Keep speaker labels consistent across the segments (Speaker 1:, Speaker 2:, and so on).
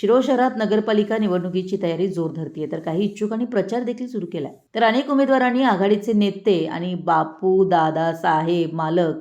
Speaker 1: शिरोळ शहरात नगरपालिका निवडणुकीची तयारी जोर धरतीये. तर काही इच्छुकांनी प्रचार देखील सुरू केलाय. तर अनेक उमेदवारांनी आघाडीचे नेते आणि बापू दादा साहेब मालक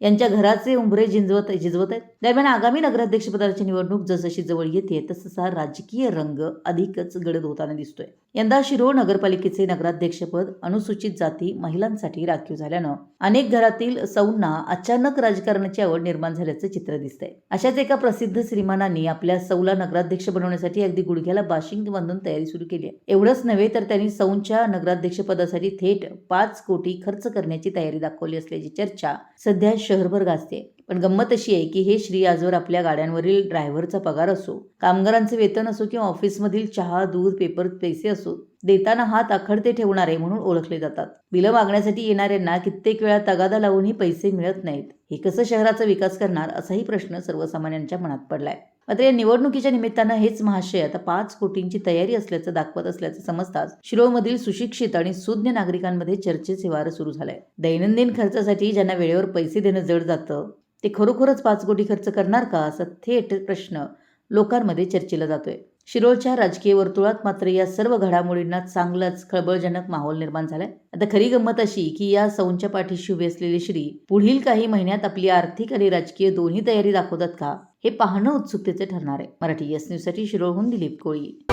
Speaker 1: यांच्या घराचे उंबरे झिंजवत झिजवत आहेत. दरम्यान आगामी नगराध्यक्षपदाची निवडणूक जसजशी जवळ येते तससा राजकीय रंग अधिकच गडद होताना दिसतोय. यंदा शिरोळ नगरपालिकेचे नगराध्यक्षपद अनुसूचित जाती महिलांसाठी राखीव झाल्यानं अनेक घरातील सौंना अचानक राजकारणाची आवड निर्माण झाल्याचं चित्र दिसतंय. अशाच एका प्रसिद्ध श्रीमानांनी आपल्या सौला नगराध्यक्ष बनवण्यासाठी अगदी गुडघ्याला बाशिंग बांधून तयारी सुरू केली आहे. एवढंच नव्हे तर त्यांनी सौंच्या नगराध्यक्षपदासाठी थेट पाच कोटी खर्च करण्याची तयारी दाखवली असल्याची चर्चा सध्या शहरभर गाजते. पण गंमत अशी आहे की हे श्री आजवर आपल्या गाड्यांवरील ड्रायव्हरचा पगार असो कामगारांचे वेतन असो किंवा ऑफिसमधील चहा दूध पेपर पैसे असो देताना हात आखडते ठेवणारे म्हणून ओळखले जातात. बिलं मागण्यासाठी येणाऱ्यांना कित्येक वेळा तगादा लावूनही पैसे मिळत नाहीत. हे कसं शहराचा विकास करणार असाही प्रश्न सर्वसामान्यांच्या मनात पडलाय. मात्र या निवडणुकीच्या निमित्तानं हेच महाशय आता पाच कोटींची तयारी असल्याचं दाखवत असल्याचं समजताच शिरोळमधील सुशिक्षित आणि सुज्ञ नागरिकांमध्ये चर्चेचे वारं सुरू झालंय. दैनंदिन खर्चासाठी ज्यांना वेळेवर पैसे देणं जड जातं ते खरोखरच पाच कोटी खर्च करणार का असा थेट प्रश्न लोकांमध्ये चर्चेला जातोय. शिरोळच्या राजकीय वर्तुळात मात्र या सर्व घडामोडींना चांगलाच खळबळजनक माहोल निर्माण झालाय. आता खरी गंमत अशी की या सौंच्या पाठीशी उभे असलेले श्री पुढील काही महिन्यात आपली आर्थिक आणि राजकीय दोन्ही तयारी दाखवतात का? हे पाहणं उत्सुकतेचे ठरणार आहे. मराठी एस न्यूजसाठी शिरोळहून दिलीप कोळी.